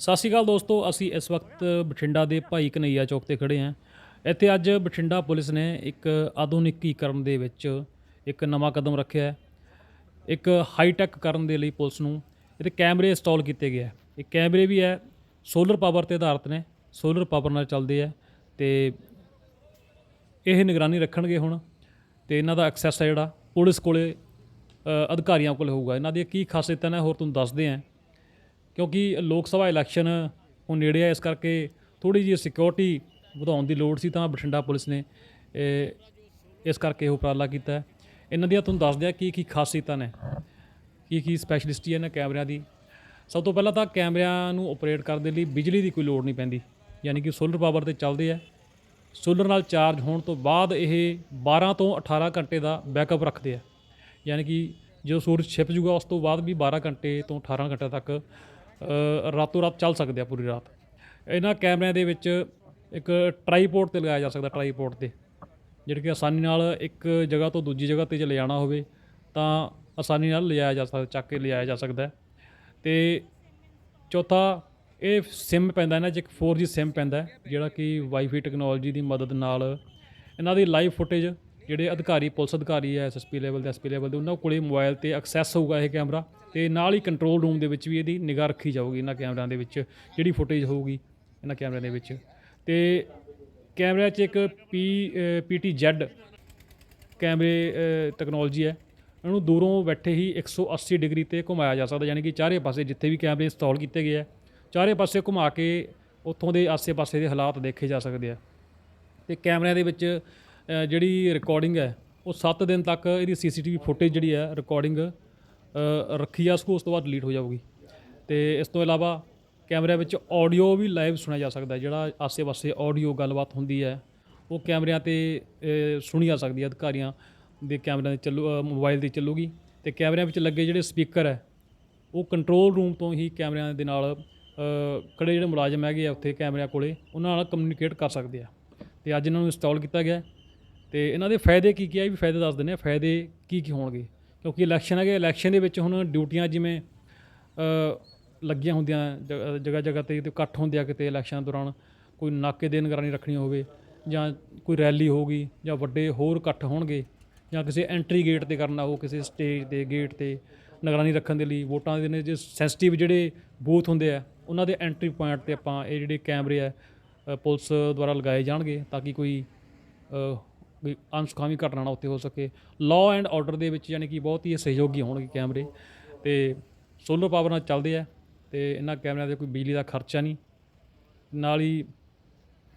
ਸਤਿ ਸ਼੍ਰੀ ਅਕਾਲ ਦੋਸਤੋ, ਅਸੀਂ ਇਸ ਵਕਤ ਬਠਿੰਡਾ ਦੇ ਭਾਈ ਕਨਈਆ ਚੌਕ ਤੇ ਖੜੇ ਹਾਂ। ਇੱਥੇ ਅੱਜ ਬਠਿੰਡਾ ਪੁਲਿਸ ਨੇ ਇੱਕ ਆਧੁਨਿਕੀਕਰਨ ਦੇ ਵਿੱਚ ਇੱਕ ਨਵਾਂ ਕਦਮ ਰੱਖਿਆ ਹੈ। ਇੱਕ ਹਾਈ ਟੈਕ ਕਰਨ ਦੇ ਲਈ ਪੁਲਿਸ ਨੂੰ ਇਹਦੇ ਕੈਮਰੇ ਇੰਸਟਾਲ ਕੀਤੇ ਗਏ ਹੈ। ਇਹ ਕੈਮਰੇ ਵੀ ਹੈ, ਸੋਲਰ ਪਾਵਰ ਤੇ ਆਧਾਰਿਤ ਨੇ, ਸੋਲਰ ਪਾਵਰ ਨਾਲ ਚੱਲਦੇ ਆ ਤੇ ਇਹ ਨਿਗਰਾਨੀ ਰੱਖਣਗੇ ਹੁਣ ਤੇ ਇਹਨਾਂ ਦਾ ਐਕਸੈਸ ਹੈ ਜਿਹੜਾ ਪੁਲਿਸ ਕੋਲੇ ਅਧਿਕਾਰੀਆਂ ਕੋਲ ਹੋਊਗਾ। ਇਹਨਾਂ ਦੀਆਂ ਕੀ ਖਾਸੀਅਤਾਂ ਨੇ ਹੋਰ ਤੁਹਾਨੂੰ ਦੱਸਦੇ ਹਾਂ। ਕਿਉਂਕਿ ਲੋਕ ਸਭਾ ਇਲੈਕਸ਼ਨ ਹੁਣ ਨੇੜੇ ਆ, ਇਸ ਕਰਕੇ ਥੋੜੀ ਜਿਹੀ ਸਿਕਿਉਰਿਟੀ ਵਧਾਉਣ ਦੀ ਲੋੜ ਸੀ ਤਾਂ ਬਠਿੰਡਾ ਪੁਲਿਸ ਨੇ ਇਸ ਕਰਕੇ ਇਹ ਉਪਰਾਲਾ ਕੀਤਾ। ਇਹਨਾਂ ਦੀਆਂ ਤੁਹਾਨੂੰ ਦੱਸਦੇ ਆ ਕੀ ਕੀ ਖਾਸੀਅਤਾਂ ਨੇ, ਕੀ ਕੀ ਸਪੈਸ਼ਲਿਸਟੀ ਹੈ ਇਹਨਾਂ ਕੈਮਰਿਆਂ ਦੀ। ਸਭ ਤੋਂ ਪਹਿਲਾਂ ਤਾਂ ਕੈਮਰਿਆਂ ਨੂੰ ਆਪਰੇਟ ਕਰਨ ਦੇ ਲਈ ਬਿਜਲੀ ਦੀ ਕੋਈ ਲੋੜ ਨਹੀਂ ਪੈਂਦੀ, ਯਾਨੀ ਕਿ ਸੋਲਰ ਪਾਵਰ ਤੇ ਚੱਲਦੇ ਆ। ਸੋਲਰ ਨਾਲ ਚਾਰਜ ਹੋਣ ਤੋਂ ਬਾਅਦ ਇਹ 12 ਤੋਂ 18 ਘੰਟੇ ਦਾ ਬੈਕਅਪ ਰੱਖਦੇ ਆ। ਯਾਨੀ ਕਿ ਜਦੋਂ ਸੂਰਜ ਛਿਪ ਜੂਗਾ, ਉਸ ਤੋਂ ਬਾਅਦ ਵੀ 12 ਘੰਟੇ ਤੋਂ 18 ਘੰਟੇ ਤੱਕ ਰਾਤੋਂ ਰਾਤ ਚੱਲ ਸਕਦੇ ਆ ਪੂਰੀ ਰਾਤ ਇਹਨਾਂ ਕੈਮਰਿਆਂ ਦੇ ਵਿੱਚ ਇੱਕ ਟਰਾਈਪੋਡ ਤੇ ਲਗਾਇਆ ਜਾ ਸਕਦਾ ਟਰਾਈਪੋਡ ਤੇ, ਜਿਹੜੇ ਕਿ ਆਸਾਨੀ ਨਾਲ ਇੱਕ ਜਗ੍ਹਾ ਤੋਂ ਦੂਜੀ ਜਗ੍ਹਾ ਤੇ ਜੇ ਲਿਜਾਣਾ ਹੋਵੇ ਤਾਂ ਆਸਾਨੀ ਨਾਲ ਲਿਜਾਇਆ ਜਾ ਸਕਦਾ, ਚੱਕ ਕੇ ਲਿਜਾਇਆ ਜਾ ਸਕਦਾ ਹੈ। ਤੇ ਚੌਥਾ, ਇਹ ਸਿਮ ਪੈਂਦਾ ਇਹਨਾਂ 'ਚ, ਇੱਕ 4G ਸਿਮ ਪੈਂਦਾ ਜਿਹੜਾ ਕਿ ਵਾਈਫਾਈ ਟੈਕਨੋਲੋਜੀ ਦੀ ਮਦਦ ਨਾਲ ਇਹਨਾਂ ਦੀ ਲਾਈਵ ਫੁਟੇਜ ਜਿਹੜੇ ਅਧਿਕਾਰੀ, ਪੁਲਿਸ ਅਧਿਕਾਰੀ ਹੈ ਐਸਐਸਪੀ ਲੈਵਲ ਤੇ ਐਸਪੀ ਲੈਵਲ ਦੇ, ਉਹਨਾਂ ਕੋਲੇ ਮੋਬਾਈਲ ਤੇ ਐਕਸੈਸ ਹੋਊਗਾ ਇਹ ਕੈਮਰਾ ਤੇ ਨਾਲ ਹੀ ਕੰਟਰੋਲ ਰੂਮ ਦੇ ਵਿੱਚ ਵੀ ਇਹਦੀ ਨਿਗਾਹ ਰੱਖੀ ਜਾਊਗੀ ਇਹਨਾਂ ਕੈਮਰਿਆਂ ਦੇ ਵਿੱਚ, ਜਿਹੜੀ ਫੁਟੇਜ ਹੋਊਗੀ ਇਹਨਾਂ ਕੈਮਰਿਆਂ ਦੇ ਵਿੱਚ। ਤੇ ਕੈਮਰਿਆਂ 'ਚ ਇੱਕ ਪੀ ਪੀਟੀਜ਼ੈਡ ਕੈਮਰੇ ਟੈਕਨੋਲੋਜੀ ਹੈ। ਇਹਨੂੰ ਦੂਰੋਂ ਬੈਠੇ ਹੀ 180 ਡਿਗਰੀ ਤੇ ਘੁਮਾਇਆ ਜਾ ਸਕਦਾ, ਯਾਨੀ ਕਿ ਚਾਰੇ ਪਾਸੇ ਜਿੱਥੇ ਵੀ ਕੈਮਰੇ ਇੰਸਟਾਲ ਕੀਤੇ ਗਏ ਆ, ਚਾਰੇ ਪਾਸੇ ਘੁਮਾ ਕੇ ਉੱਥੋਂ ਦੇ ਆਸੇ-ਪਾਸੇ ਦੇ ਹਾਲਾਤ ਦੇਖੇ ਜਾ ਸਕਦੇ ਆ। ਤੇ ਕੈਮਰਿਆਂ ਦੇ ਵਿੱਚ ਜਿਹੜੀ ਰਿਕਾਰਡਿੰਗ ਹੈ ਉਹ 7 ਦਿਨ ਤੱਕ ਇਹਦੀ ਸੀਸੀਟੀਵੀ ਫੁਟੇਜ ਜਿਹੜੀ ਹੈ ਰਿਕਾਰਡਿੰਗ ਰੱਖੀ ਜਾ ਸਕੂ ਉਸ ਤੋਂ ਬਾਅਦ ਡਿਲੀਟ ਹੋ ਜਾਊਗੀ। ਤੇ ਇਸ ਤੋਂ ਇਲਾਵਾ ਕੈਮਰਿਆਂ ਵਿੱਚ ਆਡੀਓ ਵੀ ਲਾਈਵ ਸੁਣਿਆ ਜਾ ਸਕਦਾ ਜਿਹੜਾ ਆਸੇ-ਪਾਸੇ ਆਡੀਓ ਗੱਲਬਾਤ ਹੁੰਦੀ ਹੈ ਉਹ ਕੈਮਰਿਆਂ ਤੇ ਸੁਣੀ ਜਾ ਸਕਦੀ ਹੈ ਅਧਿਕਾਰੀਆਂ ਦੇ ਕੈਮਰਿਆਂ ਦੇ ਚੱਲੂ ਅ, ਮੋਬਾਈਲ ਤੇ ਚੱਲੂਗੀ। ਤੇ ਕੈਮਰਿਆਂ ਵਿੱਚ ਲੱਗੇ ਜਿਹੜੇ ਸਪੀਕਰ ਹੈ ਉਹ ਕੰਟਰੋਲ ਰੂਮ ਤੋਂ ਹੀ ਕੈਮਰਿਆਂ ਦੇ ਨਾਲ ਅ, ਖੜੇ ਜਿਹੜੇ ਮੁਲਾਜ਼ਮ ਹੈਗੇ ਆ ਉੱਥੇ ਕੈਮਰਿਆਂ ਕੋਲੇ ਉਹਨਾਂ ਨਾਲ ਕਮਿਊਨੀਕੇਟ ਕਰ ਸਕਦੇ ਆ। ਤੇ ਅੱਜ ਇਹਨਾਂ ਨੂੰ ਇੰਸਟਾਲ ਕੀਤਾ ਗਿਆ ਤੇ ਇਹਨਾਂ ਦੇ ਫਾਇਦੇ ਕੀ ਕੀ ਆ? ਇਹ ਵੀ ਫਾਇਦੇ ਦੱਸ ਦਿੰਦੇ ਆ ਫਾਇਦੇ ਕੀ ਕੀ ਹੋਣਗੇ? ਕਿਉਂਕਿ ਇਲੈਕਸ਼ਨ ਹੈਗੇ ਇਲੈਕਸ਼ਨ ਦੇ ਵਿੱਚ ਹੁਣ ਡਿਊਟੀਆਂ ਜਿਵੇਂ ਲੱਗੀਆਂ ਹੁੰਦੀਆਂ ਜ- ਜਗ੍ਹਾ ਜਗ੍ਹਾ ਤੇ ਤੇ ਇਕੱਠ ਹੁੰਦੇ ਆ ਕਿਤੇ ਇਲੈਕਸ਼ਨ ਦੌਰਾਨ। ਕੋਈ ਨਾਕੇ ਦੇ ਨਿਗਰਾਨੀ ਰੱਖਣੀ ਹੋਵੇ ਜਾਂ ਕੋਈ ਰੈਲੀ ਹੋਊਗੀ ਜਾਂ ਵੱਡੇ ਹੋਰ ਇਕੱਠ ਹੋਣਗੇ ਜਾਂ ਕਿਸੇ ਐਂਟਰੀ ਗੇਟ ਤੇ ਕਰਨਾ ਹੋ ਕਿਸੇ ਸਟੇਜ ਤੇ ਗੇਟ ਤੇ ਨਿਗਰਾਨੀ ਰੱਖਣ ਦੇ ਲਈ ਵੋਟਾਂ ਦੇ ਨੇ ਜੇ ਸੈਂਸਿਟਿਵ ਜਿਹੜੇ ਬੂਥ ਹੁੰਦੇ ਆ, ਉਹਨਾਂ ਦੇ ਐਂਟਰੀ ਪੁਆਇੰਟ ਤੇ ਆਪਾਂ ਇਹ ਜਿਹੜੇ ਕੈਮਰੇ ਆ ਪੁਲਿਸ ਦੁਆਰਾ ਲਗਾਏ ਜਾਣਗੇ ਤਾਂ ਕਿ ਕੋਈ ਅ, ਕੋਈ ਅਨਸੁਖਾਵੀ ਘਟਨਾ ਨਾ ਉੱਥੇ ਹੋ ਸਕੇ। ਲਾਅ ਐਂਡ ਆਰਡਰ ਦੇ ਵਿੱਚ ਯਾਨੀ ਕਿ ਬਹੁਤ ਹੀ ਸਹਿਯੋਗੀ ਹੋਣਗੇ ਕੈਮਰੇ। ਤੇ ਸੋਲਰ ਪਾਵਰ ਨਾਲ ਚੱਲਦੇ ਆ ਤੇ ਇਹਨਾਂ ਕੈਮਰਿਆਂ ਦੇ ਕੋਈ ਬਿਜਲੀ ਦਾ ਖਰਚਾ ਨਹੀਂ। ਨਾਲ ਹੀ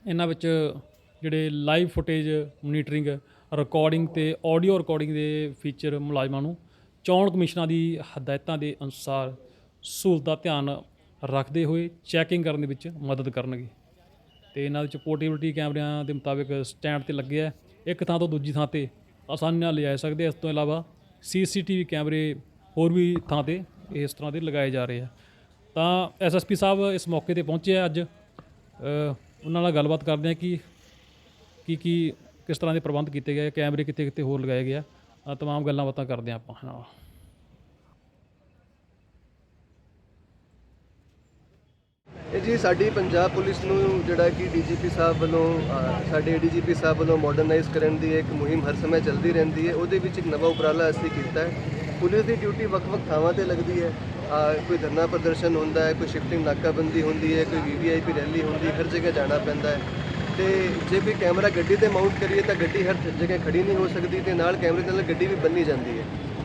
ਇਹਨਾਂ ਵਿੱਚ ਜਿਹੜੇ ਲਾਈਵ ਫੁਟੇਜ ਮੋਨੀਟਰਿੰਗ ਰਿਕਾਰਡਿੰਗ ਤੇ ਆਡੀਓ ਰਿਕਾਰਡਿੰਗ ਦੇ ਫੀਚਰ ਮੁਲਾਜ਼ਮਾਂ ਨੂੰ ਚੋਣ ਕਮਿਸ਼ਨਾਂ ਦੀ ਹਦਾਇਤਾਂ ਦੇ ਅਨੁਸਾਰ ਸਹੂਲਤ ਦਾ ਧਿਆਨ ਰੱਖਦੇ ਹੋਏ ਚੈਕਿੰਗ ਕਰਨ ਦੇ ਵਿੱਚ ਮਦਦ ਕਰਨਗੇ। ਤੇ ਇਹਨਾਂ ਵਿੱਚ ਪੋਰਟੇਬਿਲਟੀ ਕੈਮਰਿਆਂ ਦੇ ਮੁਤਾਬਿਕ ਸਟੈਂਡ ਤੇ ਲੱਗੇ ਆ। ਇੱਕ ਥਾਂ ਤੋਂ ਦੂਜੀ ਥਾਂ ਤੇ ਆਸਾਨੀ ਨਾਲ ਲਿਜਾ ਸਕਦੇ ਇਸ ਤੋਂ ਇਲਾਵਾ ਸੀਸੀਟੀਵੀ ਕੈਮਰੇ ਹੋਰ ਵੀ ਥਾਂ ਤੇ ਇਸ ਤਰ੍ਹਾਂ ਦੇ ਲਗਾਏ ਜਾ ਰਹੇ ਆ। ਤਾਂ ਐਸਐਸਪੀ ਸਾਹਿਬ ਇਸ ਮੌਕੇ ਤੇ ਪਹੁੰਚੇ ਆ ਅੱਜ। ਉਹਨਾਂ ਨਾਲ ਗੱਲਬਾਤ ਕਰਦੇ ਆ ਕਿ ਕੀ ਕੀ ਕਿਸ ਤਰ੍ਹਾਂ ਦੇ ਪ੍ਰਬੰਧ ਕੀਤੇ ਗਏ ਕੈਮਰੇ ਕਿੱਥੇ ਕਿੱਥੇ ਹੋਰ ਲਗਾਏ ਗਏ ਆ। ਤਮਾਮ ਗੱਲਾਂ ਬਾਤਾਂ ਕਰਦੇ ਆ ਆਪਾਂ। ਹਾਂ। ਇਹ ਜੀ ਸਾਡੀ ਪੰਜਾਬ ਪੁਲਿਸ ਨੂੰ ਜਿਹੜਾ ਕਿ ਡੀਜੀਪੀ ਸਾਹਿਬ ਵੱਲੋਂ ਅ, ਸਾਡੇ ਡੀਜੀਪੀ ਸਾਹਿਬ ਵੱਲੋਂ ਮਾਡਰਨਾਈਜ਼ ਕਰਨ ਦੀ ਇੱਕ ਮੁਹਿੰਮ ਹਰ ਸਮੇਂ ਚੱਲਦੀ ਰਹਿੰਦੀ ਹੈ। ਉਹਦੇ ਵਿੱਚ ਇੱਕ ਨਵਾਂ ਉਪਰਾਲਾ ਅਸੀਂ ਕੀਤਾ ਹੈ। ਪੁਲਿਸ ਦੀ ਡਿਊਟੀ ਵੱਖ-ਵੱਖ ਥਾਵਾਂ ਤੇ ਲੱਗਦੀ ਹੈ। ਅ, ਕੋਈ ਧਰਨਾ ਪ੍ਰਦਰਸ਼ਨ ਹੁੰਦਾ ਹੈ ਕੋਈ ਸ਼ਿਫਟਿੰਗ ਨਾਕਾਬੰਦੀ ਹੁੰਦੀ ਹੈ ਕੋਈ ਵੀਵੀਆਈਪੀ ਰੈਲੀ ਹੁੰਦੀ ਹੈ ਹਰ ਜਗ੍ਹਾ ਜਾਣਾ ਪੈਂਦਾ ਹੈ। ਤੇ ਜੇ ਵੀ ਕੈਮਰਾ ਗੱਡੀ ਤੇ ਮਾਊਂਟ ਕਰੀਏ ਤਾਂ ਗੱਡੀ ਹਰ ਜਗ੍ਹਾ ਖੜੀ ਨਹੀਂ ਹੋ ਸਕਦੀ ਤੇ ਨਾਲ ਕੈਮਰੇ ਦੇ ਨਾਲ ਗੱਡੀ ਵੀ ਬੰਨੀ ਜਾਂਦੀ ਹੈ।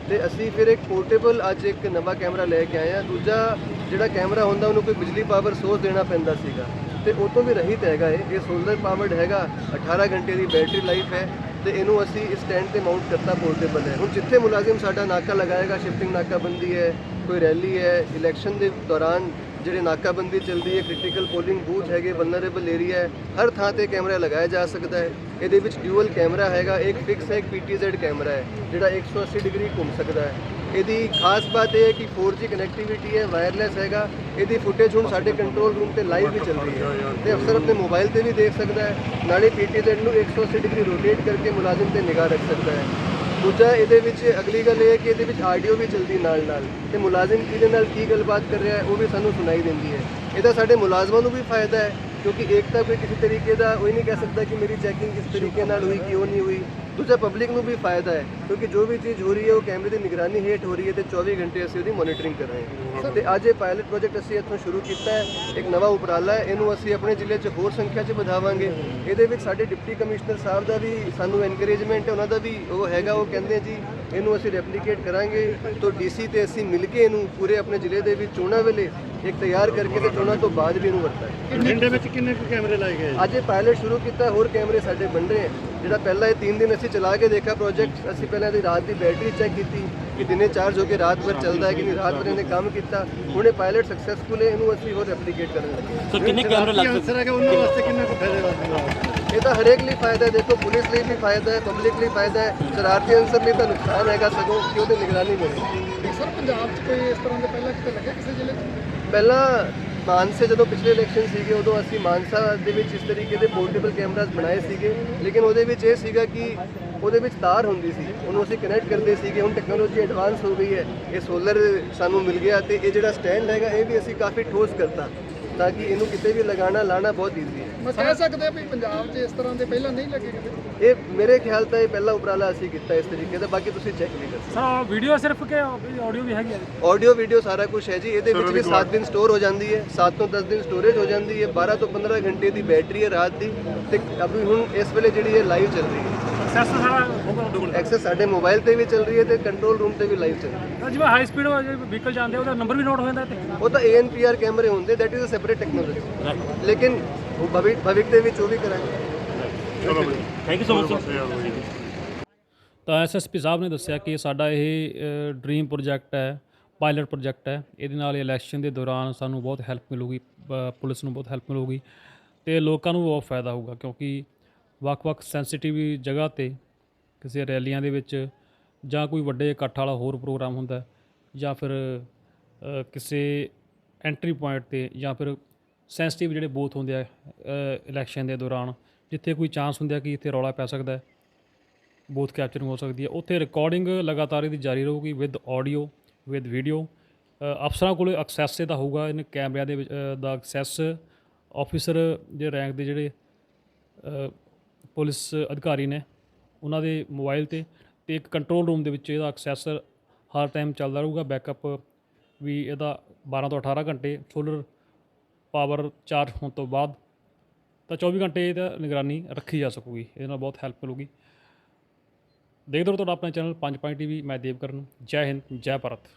ਤੇ ਅਸੀਂ ਫਿਰ ਇੱਕ ਪੋਰਟੇਬਲ ਅੱਜ ਇੱਕ ਨਵਾਂ ਕੈਮਰਾ ਲੈ ਕੇ ਆਏ ਆ ਦੂਜਾ ਜਿਹੜਾ ਕੈਮਰਾ ਹੁੰਦਾ, ਉਹਨੂੰ ਕੋਈ ਬਿਜਲੀ ਪਾਵਰ ਸੋਰਸ ਦੇਣਾ ਪੈਂਦਾ ਸੀਗਾ। ਤੇ ਉਹ ਤੋਂ ਵੀ ਰਹਿਤ ਹੈਗਾ ਇਹ। ਇਹ ਸੋਲਰ ਪਾਵਰਡ ਹੈਗਾ। 18 ਘੰਟੇ ਦੀ ਬੈਟਰੀ ਲਾਈਫ ਹੈ। ਤੇ ਇਹਨੂੰ ਅਸੀਂ ਇਸ ਸਟੈਂਡ ਤੇ ਮਾਊਂਟ ਕਰਤਾ ਪੋਰਟੇਬਲ ਹੈ। ਹੁਣ ਜਿੱਥੇ ਮੁਲਾਜ਼ਮ ਸਾਡਾ ਨਾਕਾ ਲਗਾਏਗਾ ਸ਼ਿਫਟਿੰਗ ਨਾਕਾਬੰਦੀ ਹੈ, ਕੋਈ ਰੈਲੀ ਹੈ ਇਲੈਕਸ਼ਨ ਦੇ ਦੌਰਾਨ ਜਿਹੜੇ ਨਾਕਾਬੰਦੀ ਚੱਲਦੀ ਹੈ ਕ੍ਰਿਟੀਕਲ ਪੋਲਿੰਗ ਬੂਥ ਹੈਗੇ ਵਲਨਰੇਬਲ ਏਰੀਆ ਹੈ, ਹਰ ਥਾਂ ਤੇ ਕੈਮਰਾ ਲਗਾਇਆ ਜਾ ਸਕਦਾ ਹੈ। ਇਹਦੇ ਵਿੱਚ ਡਿਊਅਲ ਕੈਮਰਾ ਹੈਗਾ, ਇੱਕ ਫਿਕਸ ਹੈ, ਇੱਕ ਪੀਟੀਜ਼ੈਡ ਕੈਮਰਾ ਹੈ, ਜਿਹੜਾ 180 ਡਿਗਰੀ ਘੁੰਮ ਸਕਦਾ ਹੈ। ਇਹਦੀ ਖਾਸ ਬਾਤ ਇਹ ਹੈ ਕਿ 4G ਕਨੈਕਟੀਵਿਟੀ ਹੈ ਵਾਇਰਲੈਸ ਹੈਗਾ। ਇਹਦੀ ਫੁਟੇਜ ਹੁਣ ਸਾਡੇ ਕੰਟਰੋਲ ਰੂਮ ਤੇ ਲਾਈਵ ਵੀ ਚੱਲ ਰਹੀ ਹੈ। ਤੇ ਅਫਸਰ ਆਪਣੇ ਮੋਬਾਈਲ ਤੇ ਵੀ ਦੇਖ ਸਕਦਾ ਹੈ। ਨਾਲੇ ਪੀਟੀਜ਼ੈਡ ਨੂੰ 180 ਡਿਗਰੀ ਰੋਟੇਟ ਕਰਕੇ ਮੁਲਾਜ਼ਮ ਤੇ ਨਿਗਾਹ ਰੱਖ ਸਕਦਾ ਹੈ। ਦੂਜਾ ਇਹਦੇ ਵਿੱਚ ਅਗਲੀ ਗੱਲ ਇਹ ਹੈ ਕਿ ਇਹਦੇ ਵਿੱਚ ਆਡੀਓ ਵੀ ਚੱਲਦੀ ਨਾਲ ਨਾਲ ਤੇ ਮੁਲਾਜ਼ਮ ਕਿਹਦੇ ਨਾਲ ਕੀ ਗੱਲਬਾਤ ਕਰ ਰਿਹਾ ਹੈ ਉਹ ਵੀ ਸਾਨੂੰ ਸੁਣਾਈ ਦਿੰਦੀ ਹੈ। ਇਹਦਾ ਸਾਡੇ ਮੁਲਾਜ਼ਮਾਂ ਨੂੰ ਵੀ ਫਾਇਦਾ ਹੈ ਕਿਉਂਕਿ ਇੱਕ ਤਾਂ ਕੋਈ ਕਿਸੇ ਤਰੀਕੇ ਦਾ ਉਹ ਹੀ ਨਹੀਂ ਕਹਿ ਸਕਦਾ ਕਿ ਮੇਰੀ ਚੈਕਿੰਗ ਕਿਸ ਤਰੀਕੇ ਨਾਲ ਹੋਈ, ਕਿਉਂ ਨਹੀਂ ਹੋਈ। ਦੂਜਾ ਪਬਲਿਕ ਨੂੰ ਵੀ ਫਾਇਦਾ ਹੈ, ਕਿਉਂਕਿ ਜੋ ਵੀ ਚੀਜ਼ ਹੋ ਰਹੀ ਹੈ, ਉਹ ਕੈਮਰੇ ਦੀ ਨਿਗਰਾਨੀ ਹੇਠ ਹੋ ਰਹੀ ਹੈ ਤੇ 24 ਘੰਟੇ ਅਸੀਂ ਉਹਦੀ ਮੋਨੀਟਰਿੰਗ ਕਰ ਰਹੇ ਹਾਂ। ਤੇ ਅੱਜ ਇਹ ਪਾਇਲਟ ਪ੍ਰੋਜੈਕਟ ਅਸੀਂ ਇੱਥੋਂ ਸ਼ੁਰੂ ਕੀਤਾ ਹੈ, ਇੱਕ ਨਵਾਂ ਉਪਰਾਲਾ ਹੈ, ਇਹਨੂੰ ਅਸੀਂ ਆਪਣੇ ਜ਼ਿਲ੍ਹੇ 'ਚ ਹੋਰ ਸੰਖਿਆ 'ਚ ਵਧਾਵਾਂਗੇ। ਇਹਦੇ ਵਿੱਚ ਸਾਡੇ ਡਿਪਟੀ ਕਮਿਸ਼ਨਰ ਸਾਹਿਬ ਦਾ ਵੀ ਸਾਨੂੰ ਐਨਕਰੇਜਮੈਂਟ ਹੈ, ਉਹਨਾਂ ਦਾ ਵੀ ਉਹ ਹੈਗਾ, ਉਹ ਕਹਿੰਦੇ ਜੀ, ਇਹਨੂੰ ਅਸੀਂ ਰੈਪਲੀਕੇਟ ਕਰਾਂਗੇ। ਤੋਂ ਡੀਸੀ ਤੇ ਅਸੀਂ ਮਿਲ ਕੇ ਇਹਨੂੰ ਪੂਰੇ ਆਪਣੇ ਜ਼ਿਲ੍ਹੇ ਦੇ ਵਿੱਚ ਚੋਣਾਂ ਵੇਲੇ ਇੱਕ ਤਿਆਰ ਕਰਕੇ ਤੇ ਚੋਣਾਂ ਤੋਂ ਬਾਅਦ ਵੀ ਇਹਨੂੰ ਵਰਤਾਂਗੇ। ਬਠਿੰਡੇ ਵਿੱਚ ਕਿੰਨੇ ਕੁ ਕੈਮਰੇ ਲਾਏ ਗਏ ਅੱਜ ਇਹ ਪਾਇਲਟ ਸ਼ੁਰੂ ਕੀਤਾ ਹੋਰ ਕੈਮਰੇ ਸਾਡੇ ਬਣ ਰਹੇ ਹੈ ਜਿਹੜਾ ਪਹਿਲਾਂ ਇਹ 3 ਦਿਨ ਅਸੀਂ ਚਲਾ ਕੇ ਦੇਖਿਆ ਪ੍ਰੋਜੈਕਟ ਅਸੀਂ ਪਹਿਲਾਂ ਇਹਦੀ ਰਾਤ ਦੀ ਬੈਟਰੀ ਚੈੱਕ ਕੀਤੀ ਕਿ ਦਿਨੇ ਚਾਰਜ ਹੋ ਕੇ ਰਾਤ ਭਰ ਚੱਲਦਾ ਹੈ ਕਿ ਨਹੀਂ ਰਾਤ ਭਰ ਇਹਨੇ ਕੰਮ ਕੀਤਾ। ਹੁਣ ਇਹ ਪਾਇਲਟ ਸਕਸੈਸਫੁਲ ਹੈ ਇਹਨੂੰ ਅਸੀਂ ਹੋਰ ਰੈਪਲੀਕੇਟ ਕਰਨ ਲੱਗੇ। ਸਰ ਕਿੰਨੇ ਕੈਮਰੇ ਲੱਗ ਸਕਦੇ ਆਨਸਰ ਹੈ ਕਿ ਉਹਨਾਂ ਵਾਸਤੇ ਕਿੰਨਾ ਕੁ ਫਾਇਦੇਮੰਦ ਇਹ ਤਾਂ ਹਰੇਕ ਲਈ ਫਾਇਦਾ ਹੈ ਦੇਖੋ ਪੁਲਿਸ ਲਈ ਵੀ ਫਾਇਦਾ ਹੈ ਪਬਲਿਕ ਲਈ ਫਾਇਦਾ ਹੈ। ਸ਼ਰਾਰਤੀ ਅਨਸਰ ਲਈ ਤਾਂ ਨੁਕਸਾਨ ਹੈਗਾ ਸਗੋਂ ਕਿ ਉਹਦੀ ਨਿਗਰਾਨੀ ਮਿਲੇ ਸਰ ਪੰਜਾਬ 'ਚ ਕੋਈ ਇਸ ਤਰ੍ਹਾਂ ਦੇ ਪਹਿਲਾਂ ਕਿਤੇ ਲੱਗਿਆ ਕਿਸੇ ਜ਼ਿਲ੍ਹੇ 'ਚ? ਪਹਿਲਾਂ ਮਾਨਸੇ ਜਦੋਂ ਪਿਛਲੇ ਇਲੈਕਸ਼ਨ ਸੀਗੇ, ਉਦੋਂ ਅਸੀਂ ਮਾਨਸਾ ਦੇ ਵਿੱਚ ਇਸ ਤਰੀਕੇ ਦੇ ਪੋਰਟੇਬਲ ਕੈਮਰਾਜ਼ ਬਣਾਏ ਸੀਗੇ। ਲੇਕਿਨ ਉਹਦੇ ਵਿੱਚ ਇਹ ਸੀਗਾ ਕਿ ਉਹਦੇ ਵਿੱਚ ਤਾਰ ਹੁੰਦੀ ਸੀ, ਉਹਨੂੰ ਅਸੀਂ ਕਨੈਕਟ ਕਰਦੇ ਸੀਗੇ। ਹੁਣ ਟੈਕਨੋਲੋਜੀ ਐਡਵਾਂਸ ਹੋ ਗਈ ਹੈ, ਇਹ ਸੋਲਰ ਸਾਨੂੰ ਮਿਲ ਗਿਆ ਤੇ ਇਹ ਜਿਹੜਾ ਸਟੈਂਡ ਹੈਗਾ, ਇਹ ਵੀ ਅਸੀਂ ਕਾਫੀ ਠੋਸ ਕਰਤਾ। ਤਾਂ ਕਿ ਇਹਨੂੰ ਕਿਤੇ ਵੀ ਲਗਾਉਣਾ ਲਾਣਾ ਬਹੁਤ ਈਜ਼ੀ ਹੈ। ਮੈਂ ਕਹਿ ਸਕਦਾ ਵੀ ਪੰਜਾਬ 'ਚ ਇਸ ਤਰ੍ਹਾਂ ਦੇ ਪਹਿਲਾਂ ਨਹੀਂ ਲੱਗੇ ਕਿਤੇ। ਇਹ ਮੇਰੇ ਖਿਆਲ ਤਾਂ ਇਹ ਪਹਿਲਾ ਉਪਰਾਲਾ ਅਸੀਂ ਕੀਤਾ ਇਸ ਤਰੀਕੇ ਦਾ ਬਾਕੀ ਤੁਸੀਂ ਚੈੱਕ ਵੀ ਕਰ। ਸਕਦੇ ਸਰ ਵੀਡੀਓ ਸਿਰਫ ਕਿ ਆਡੀਓ ਵੀ ਹੈਗੀ ਹੈ ਆਡੀਓ ਵੀਡੀਓ ਸਾਰਾ ਕੁਝ ਹੈ ਜੀ। ਇਹਦੇ ਵਿੱਚ ਵੀ 7 ਦਿਨ ਸਟੋਰ ਹੋ ਜਾਂਦੀ ਹੈ 7 ਤੋਂ 10 ਦਿਨ ਸਟੋਰੇਜ ਹੋ ਜਾਂਦੀ ਹੈ 12 ਤੋਂ 15 ਘੰਟੇ ਦੀ ਬੈਟਰੀ ਹੈ ਰਾਤ ਦੀ। ਤੇ ਅਭੀ ਹੁਣ ਇਸ ਵੇਲੇ ਜਿਹੜੀ ਹੈ ਲਾਈਵ ਚੱਲ ਰਹੀ ਹੈ। ਐਕਸੈਸ ਸਾਰਾ ਹੋਗਾ ਤੁਹਾਡੇ ਕੋਲ ਐਕਸੈਸ ਸਾਡੇ ਮੋਬਾਈਲ ਤੇ ਵੀ ਚੱਲ ਰਹੀ ਹੈ ਤੇ ਕੰਟਰੋਲ ਰੂਮ ਤੇ ਵੀ ਲਾਈਵ ਚੱਲ ਰਹੀ ਹੈ। ਜਿਵੇਂ ਹਾਈ ਸਪੀਡ ਵਹੀਕਲ ਜਾਂਦੇ ਉਹਦਾ ਨੰਬਰ ਵੀ ਨੋਟ ਹੋ ਜਾਂਦਾ ਇੱਥੇ। ਉਹ ਤਾਂ ANPR ਕੈਮਰੇ ਹੁੰਦੇ that is a separate technology ਲੇਕਿਨ ਉਹ ਭਵਿ- ਭਵਿੱਖ ਦੇ ਵਿੱਚ ਉਹ ਵੀ ਕਰਾਂਗੇ। ਥੈਂਕ ਯੂ ਸੋ ਮਚ ਤਾਂ ਐਸਐਸਪੀ ਸਾਹਿਬ ਨੇ ਦੱਸਿਆ ਕਿ ਸਾਡਾ ਇਹ ਡ੍ਰੀਮ ਪ੍ਰੋਜੈਕਟ ਹੈ ਪਾਇਲਟ ਪ੍ਰੋਜੈਕਟ ਹੈ। ਇਹਦੇ ਨਾਲ ਇਲੈਕਸ਼ਨ ਦੇ ਦੌਰਾਨ ਸਾਨੂੰ ਬਹੁਤ ਹੈਲਪ ਮਿਲੂਗੀ ਪੁਲਿਸ ਨੂੰ ਬਹੁਤ ਹੈਲਪ ਮਿਲੂਗੀ ਤੇ ਲੋਕਾਂ ਨੂੰ ਬਹੁਤ ਫਾਇਦਾ ਹੋਊਗਾ ਕਿਉਂਕਿ ਵੱਖ-ਵੱਖ ਸੈਂਸਿਟਿਵ ਜਗ੍ਹਾ ਤੇ ਕਿਸੇ ਰੈਲੀਆਂ ਦੇ ਵਿੱਚ ਜਾਂ ਕੋਈ ਵੱਡੇ ਇਕੱਠ ਵਾਲਾ ਹੋਰ ਪ੍ਰੋਗਰਾਮ ਹੁੰਦਾ ਜਾਂ ਫਿਰ ਕਿਸੇ ਐਂਟਰੀ ਪੁਆਇੰਟ ਤੇ ਜਾਂ ਫਿਰ ਸੈਂਸਿਟਿਵ ਜਿਹੜੇ ਬੂਥ ਹੁੰਦੇ ਆ ਇਲੈਕਸ਼ਨ ਦੇ ਦੌਰਾਨ, ਜਿੱਥੇ ਕੋਈ ਚਾਂਸ ਹੁੰਦਾ ਕਿ ਇੱਥੇ ਰੌਲਾ ਪੈ ਸਕਦਾ ਹੈ ਬੂਥ ਕੈਪਚਰਿੰਗ ਹੋ ਸਕਦੀ ਹੈ। ਉੱਥੇ ਰਿਕਾਰਡਿੰਗ ਲਗਾਤਾਰ ਇਹਦੀ ਜਾਰੀ ਰਹੂਗੀ ਵਿਦ ਆਡੀਓ ਵਿਦ ਵੀਡੀਓ ਅਫਸਰਾਂ ਕੋਲੇ ਐਕਸੈਸ ਇਹਦਾ ਹੋਊਗਾ, ਇਹਨੇ ਕੈਮਰਿਆਂ ਦੇ ਦਾ ਐਕਸੈਸ ਆਫੀਸਰ ਦੇ ਰੈਂਕ ਦੇ ਜਿਹੜੇ ਪੁਲਿਸ ਅਧਿਕਾਰੀ ਨੇ ਉਹਨਾਂ ਦੇ ਮੋਬਾਈਲ ਤੇ ਤੇ ਇੱਕ ਕੰਟਰੋਲ ਰੂਮ ਦੇ ਵਿੱਚ ਇਹਦਾ ਐਕਸੈਸ ਹਰ ਟਾਈਮ ਚੱਲਦਾ ਰਹੂਗਾ। ਬੈਕਅਪ ਵੀ ਇਹਦਾ 12 ਤੋਂ 18 ਘੰਟੇ ਸੋਲਰ ਪਾਵਰ ਚਾਰਜ ਹੋਣ ਤੋਂ ਬਾਅਦ ਤਾਂ 24 ਘੰਟੇ ਇਹਦਾ ਨਿਗਰਾਨੀ ਰੱਖੀ ਜਾ ਸਕੂਗੀ। ਇਹਦੇ ਨਾਲ ਬਹੁਤ ਹੈਲਪ ਮਿਲੂਗੀ। ਦੇਖਦੇ ਰਹੋ ਤੁਹਾਡਾ ਆਪਣਾ ਚੈਨਲ ਪੰਜ ਪੁਆਇੰਟ ਟੀਵੀ ਮੈਂ ਦੇਵਕਰਨ ਜੈ ਹਿੰਦ, ਜੈ ਭਾਰਤ।